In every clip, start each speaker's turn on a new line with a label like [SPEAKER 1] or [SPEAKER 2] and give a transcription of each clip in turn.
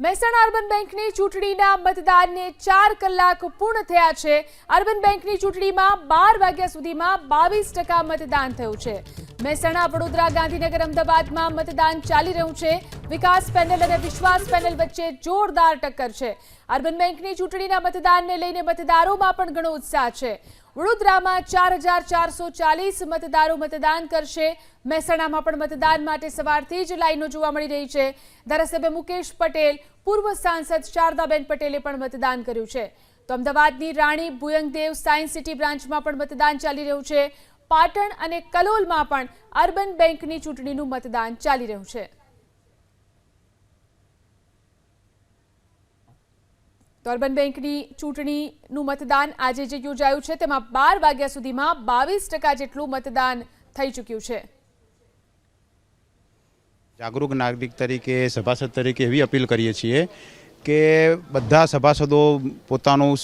[SPEAKER 1] Mehsana urban બેંકની ચૂંટણીના મતદાનને ચાર કલાક પૂર્ણ થયા છે. અર્બન બેંકની ચૂંટણીમાં બાર વાગ્યા સુધીમાં બાવીસ મતદાન થયું છે. મહેસાણા, વડોદરા, ગાંધીનગર, અમદાવાદમાં મતદાન ચાલી રહ્યું છે. વિકાસ પેનલ અને વિશ્વાસ પેનલ વચ્ચે જોરદાર ટક્કર છે. અર્બન બેંકની ચૂંટણીના મતદાનને લઈને મતદારોમાં પણ ઘણો ઉત્સાહ છે. વડોદરામાં ચાર હજાર ચારસો ચાલીસ મતદારો મતદાન કરશે. મહેસાણામાં પણ મતદાન માટે સવારથી જ લાઈનો જોવા મળી રહી છે. ધારાસભ્ય મુકેશ પટેલ, પૂર્વ સાંસદ શારદાબેન પટેલે પણ મતદાન કર્યું છે. તો અમદાવાદની રાણી ભુયંગદેવ સાયન્સ સિટી બ્રાન્ચમાં પણ મતદાન ચાલી રહ્યું છે. પાટણ અને કલોલમાં પણ અર્બન બેંકની ચૂંટણીનું મતદાન ચાલી રહ્યું છે. તો અર્બન બેંકની ચૂંટણીનું મતદાન આજે જે યોજાયું છે, તેમાં બાર વાગ્યા સુધીમાં બાવીસ ટકા જેટલું મતદાન થઈ ચૂક્યું છે.
[SPEAKER 2] જાગૃત નાગરિક તરીકે, સભાસદ તરીકે એવી અપીલ કરીએ છીએ કે બધા સભાસદો પોતાનું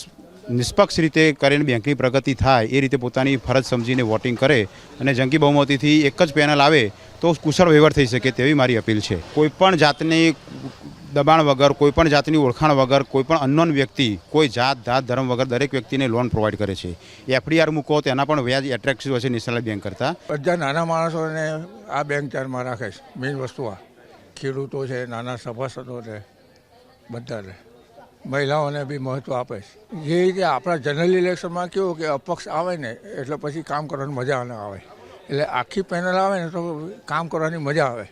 [SPEAKER 2] નિષ્પક્ષ રીતે કરીને બેંકની પ્રગતિ થાય એ રીતે પોતાની ફરજ સમજીને વોટિંગ કરે અને જંગી બહુમતીથી એક જ પેનલ આવે તો કુશળ વ્યવહાર થઈ શકે તેવી મારી અપીલ છે. કોઈપણ જાતની દબાણ વગર કોઈપણ જાતની ઓળખાણ વગર કોઈપણ અનનોન વ્યક્તિ, કોઈ જાત, ધાત, ધર્મ વગર દરેક વ્યક્તિને લોન પ્રોવાઈડ કરે છે. એફડીઆર મૂકો તો એના પણ વ્યાજ એટ્રેક્ટિવ છે નેશનલ બેંક કરતાં.
[SPEAKER 3] બધા નાના માણસોને આ બેંક ધ્યાનમાં રાખે છે. મેઇન વસ્તુ આ. ખેડૂતો છે, નાના સભાસદો છે, બધાને. મહિલાઓને બી મહત્ત્વ આપે છે. જે રીતે આપણા જનરલ ઇલેક્શનમાં કેવું કે અપક્ષ આવે ને, એટલે પછી કામ કરવાની મજા ન આવે. એટલે આખી પેનલ આવે ને તો કામ કરવાની મજા આવે.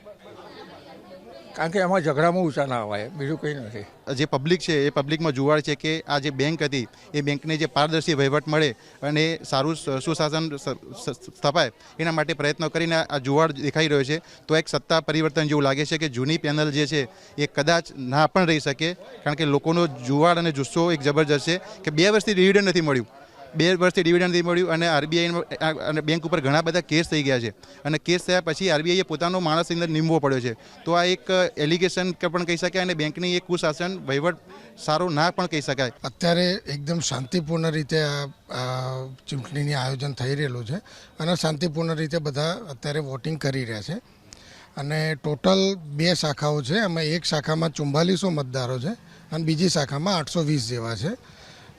[SPEAKER 3] કારણ કે એમાં ઝઘડામાં ઊંચા ના આવે બીજું કંઈ નથી.
[SPEAKER 4] જે પબ્લિક છે, એ પબ્લિકમાં જુવાડ છે કે આ જે બેંક હતી, એ બેંકને જે પારદર્શી વહીવટ મળે અને સારું સુશાસન સ્થપાય, એના માટે પ્રયત્નો કરીને આ જુવાડ દેખાઈ રહ્યો છે. તો એક સત્તા પરિવર્તન જેવું લાગે છે કે જૂની પેનલ જે છે, એ કદાચ ના પણ રહી શકે. કારણ કે લોકોનો જુવાડ અને જુસ્સો એક જબરજસ્ત છે કે બે વર્ષથી ડિવિડન્ડ નથી મળ્યું. બે વર્ષથી ડિવિડન્ડ નથી મળ્યું અને આરબીઆઈ અને બેંક ઉપર ઘણા બધા કેસ થઈ ગયા છે. અને કેસ થયા પછી આરબીઆઈએ પોતાનો માણસ અંદર નીમવો પડ્યો છે. તો આ એક એલિગેશન પણ કહી શકાય અને બેંકની એક કુશાસન વહીવટ સારો ના પણ કહી શકાય.
[SPEAKER 5] અત્યારે એકદમ શાંતિપૂર્ણ રીતે ચૂંટણીની આયોજન થઈ રહેલું છે અને શાંતિપૂર્ણ રીતે બધા અત્યારે વોટિંગ કરી રહ્યા છે. અને ટોટલ બે શાખાઓ છે, એમાં એક શાખામાં ચુમ્બાલીસો મતદારો છે અને બીજી શાખામાં આઠસો વીસ જેવા છે.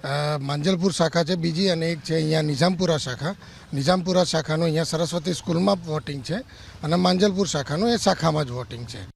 [SPEAKER 5] માંજલપુર શાખા છે, બીજી અને એક છે અહીંયા નિઝામપુરા શાખા. નિઝામપુરા શાખાનું અહીંયા સરસ્વતી સ્કૂલમાં વોટિંગ છે અને માંજલપુર શાખાનું એ શાખામાં જ વોટિંગ છે.